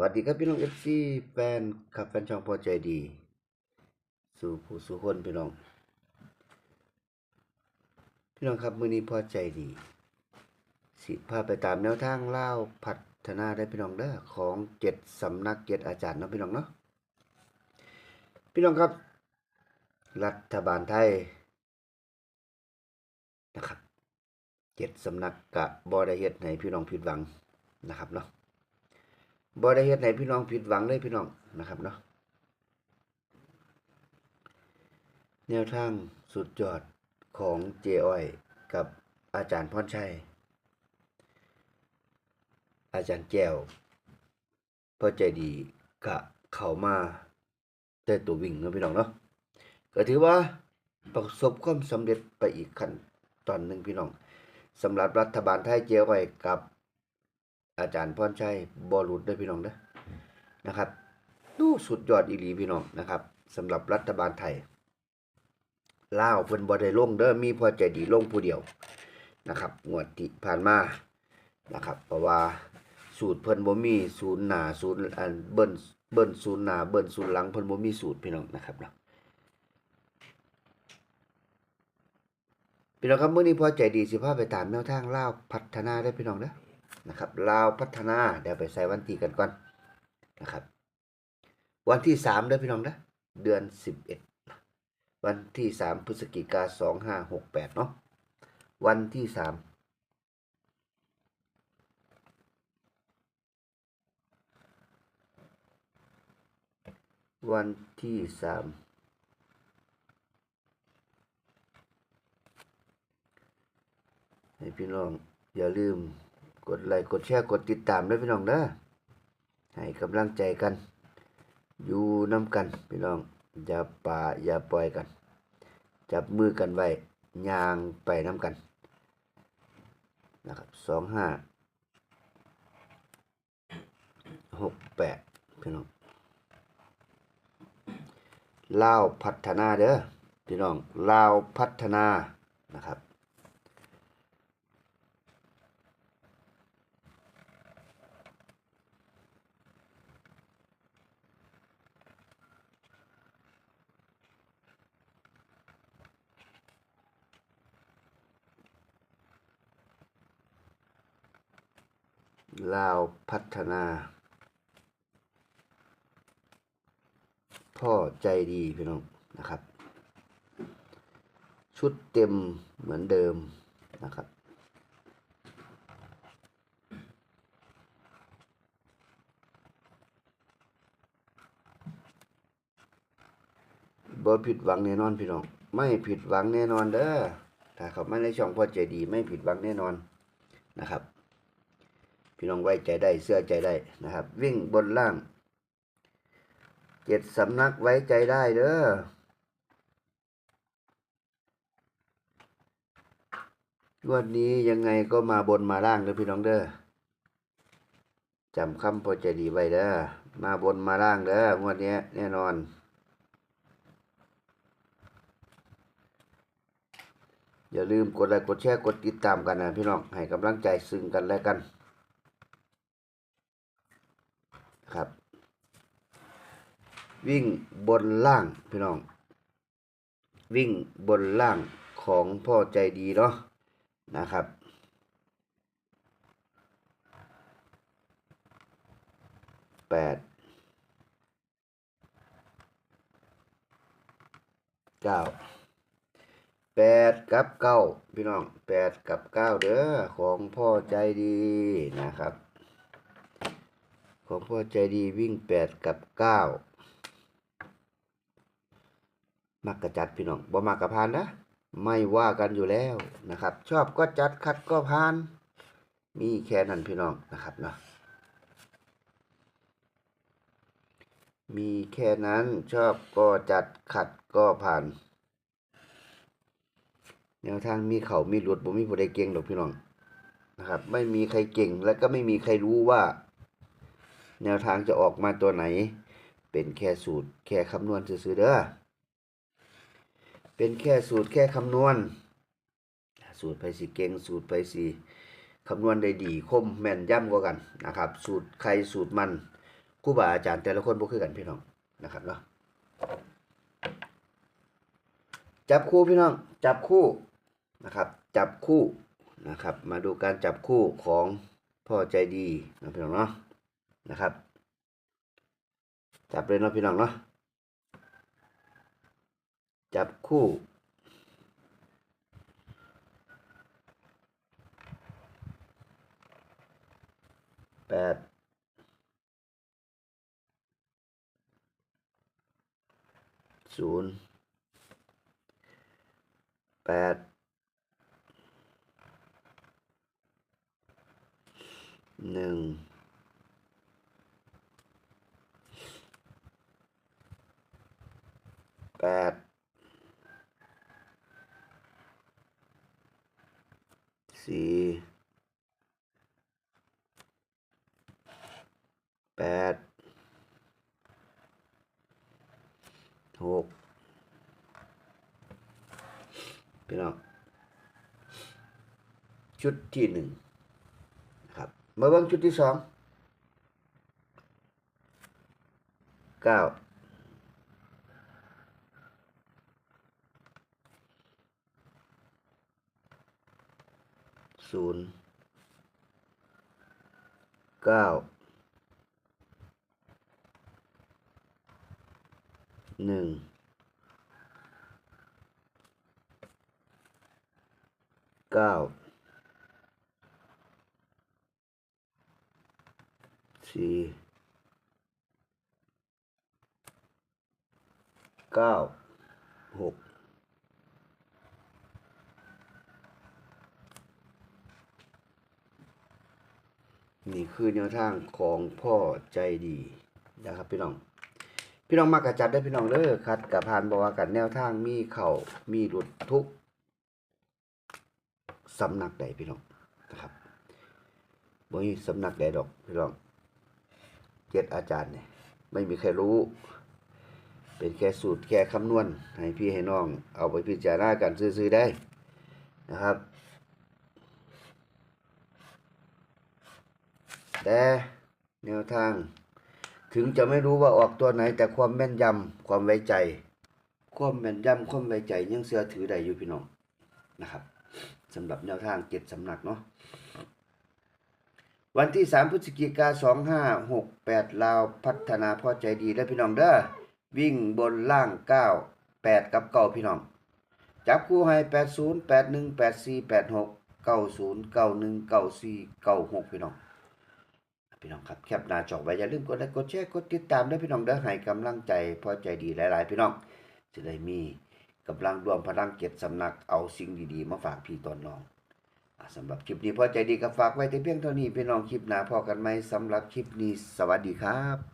วัสดีครับพี่น้องเอฟซีแฟนคลับแฟนช่องพอใจดี สู่ผู้สู่คนพี่น้อง พี่น้องครับมือนี้พอใจดี สิพาไปตามแนวทางเล่าพัฒนาได้พี่น้องเด้อของเจ็ดสำนักเจ็ดอาจารย์เนาะพี่น้องเนาะพี่น้องครับ รัฐบาลไทยนะครับเจ็ดสำนักกะบอได้เฮ็ดให้พี่น้องผิดหวังนะครับเนาะ บ่ได้เฮ็ดให้พี่น้องผิดหวังเลยพี่น้องนะครับเนาะแนวทางสุดยอดของเจอ้อยกับอาจารย์พรชัย อาจารย์แก้วพอใจดีกะเข้ามาได้ตัววิ่งนะพี่น้องเนาะก็ถือว่าประสบความสำเร็จไปอีกขั้นตอนหนึ่งพี่น้องสำหรับรัฐบาลไทยเจอ้อยกับ อาจารย์พรชัยบอลุดเด้พี่น้องเด้อนะครับ ดูสุดยอดอีหลีพี่น้องนะครับสำหรับรัฐบาลไทยลาเพิ่นบ่ได้ลงเด้อมีพอใจดีลงผู้เดียวนะครับงวดที่ผ่านมานะครับ เพราะว่าสูตรเพิ่นบ่มีศูนย์หนาศูนย์อันเบิ้นเบิ้นศูนย์หนาเบิ้นศูนย์หลังเพิ่นบ่มีสูตรพี่น้องนะครับเนาะพี่น้องครับเมื้อนี้พอใจดีสิพาไปตามแนวทางลาพัฒนาได้พี่น้องเด้อ นะครับลาวพัฒนาเดี๋ยวไปใส่วันที่กันก่อนนะครับ วันที่สามเด้อพี่น้องนะเดือนสิบเอ็ดวันที่สามพฤศจิกาสองห้าหกแปดเนาะวันที่สามวันที่สามให้พี่น้องอย่าลืม กดไลค์กดแชร์กดติดตามด้วยพี่น้องเด้อให้กำลังใจกัน อยู่น้ำกันพี่น้องอย่าป่าอย่าปล่อยกัน จับมือกันไว้ย่างไปน้ำกันนะครับสองห้าหกแปดพี่น้องลาวพัฒนาเด้อพี่น้องลาวพัฒนานะครับ ลาวพัฒนา พ่อใจดีพี่น้องนะครับ ชุดเต็มเหมือนเดิมนะครับบ่ผิดหวังแน่นอนพี่น้อง ไม่ผิดหวังแน่นอนเด้อถ้าเขาไม่ในช่องพ่อใจดี ไม่ผิดหวังแน่นอนนะครับ พี่น้องไว้ใจได้เสื้อใจได้นะครับ วิ่งบนล่างเจ็ดสำนักไว้ใจได้เด้อวันนี้ยังไงก็มาบนมาล่างเด้อพี่น้องเด้อจำคำพอใจดีไว้เด้อมาบนมาล่างเด้องวดนี้แน่นอนอย่าลืมกดไลค์กดแชร์กดติดตามกันนะพี่น้องให้กำลังใจซึ่งกันและกัน ครับ วิ่งบนล่างพี่น้อง วิ่งบนล่างของพ่อใจดีเนาะนะครับ แปด เก้า แปดกับเก้าพี่น้อง แปดกับเก้าเด้อของพ่อใจดีนะครับ ของพ่อใจดีวิ่งแปดกับเก้า มักกระจัดพี่น้องบ่มักกระพานนะไม่ว่ากันอยู่แล้วนะครับ ชอบก็จัดขัดก็พาน มีแค่นั้นพี่น้องนะครับเนาะมีแค่นั้นชอบก็จัดขัดก็ผ่าน แนวทางมีเขามีหลุดบ่มีผู้ใดเก่งหรอกพี่น้องนะครับ ไม่มีใครเก่งและก็ไม่มีใครรู้ว่า แนวทางจะออกมาตัวไหน เป็นแค่สูตรแค่คำนวณซื่อๆเด้อ เป็นแค่สูตรแค่คำนวณ สูตรไปสิเก่งสูตรไปสิคำนวณได้ดีคมแม่นย่ำกว่ากันนะครับ สูตรใครสูตรมันครูบาอาจารย์แต่ละคนบ่คือกันพี่น้องนะครับเนาะจับคู่พี่น้องจับคู่นะครับ จับคู่นะครับ มาดูการจับคู่ของพ่อใจดีนะพี่น้องเนาะนะครับ จับเลยเนาะพี่น้องเนาะ จับคู่ แปดศูนย์แปดหนึ่งแปด สี่แปดหกพี่น้องชุดที่หนึ่งนะครับมาเบิ่งชุดที่สองเก้า ศูนย์เก้าหนึ่งเก้าสี่เก้าหก นี่คือแนวทางของพ่อใจดีนะครับพี่น้อง พี่น้องมากระจัดได้พี่น้องเด้อคัดกับพานบอกว่ากันแนวทางมีเข่ามีหลุดทุกสำนักใดพี่น้องนะครับบ่มีสำนักใดดอกพี่น้องเจ็ดอาจารย์เนี่ยไม่มีใครรู้ เป็นแค่สูตรแค่คำนวณให้พี่ให้น้อง เอาไปพิจารณากันซื้อๆได้นะครับ แต่แนวทาง ถึงจะไม่รู้ว่าออกตัวไหน แต่ความแม่นยำความไว้ใจ ความแม่นยำความไว้ใจยังเสือถือได้อยู่พี่น้องนะครับสำหรับแนวทางเจ็ดสำนักเนาะวันที่สามพฤศจิกาสองห้าหกแปดลาวพัฒนาพอใจดีและพี่น้องเด้อวิ่งบนล่างเก้าแปดกับเก้าพี่น้อง จับคู่ให้แปดศูนย์แปดหนึ่งแปดสี่แปดหกเก้าศูนย์เก้าหนึ่งเก้าสี่เก้าหกพี่น้อง พี่น้องครับแคปหน้าจอไว้อย่าลืมกดไลค์กดแชร์กดติดตามด้วยพี่น้องเด้อให้กำลังใจพอใจดีหลาย ๆ พี่น้องจะได้มีกำลังรวมพลังเก็บสำนักเอาสิ่งดีๆ มาฝากพี่ตอนน้องสำหรับคลิปนี้พอใจดีก็ฝากไว้แต่เพียงเท่านี้พี่น้องคลิปหน้าพอกันไหมสำหรับคลิปนี้สวัสดีครับ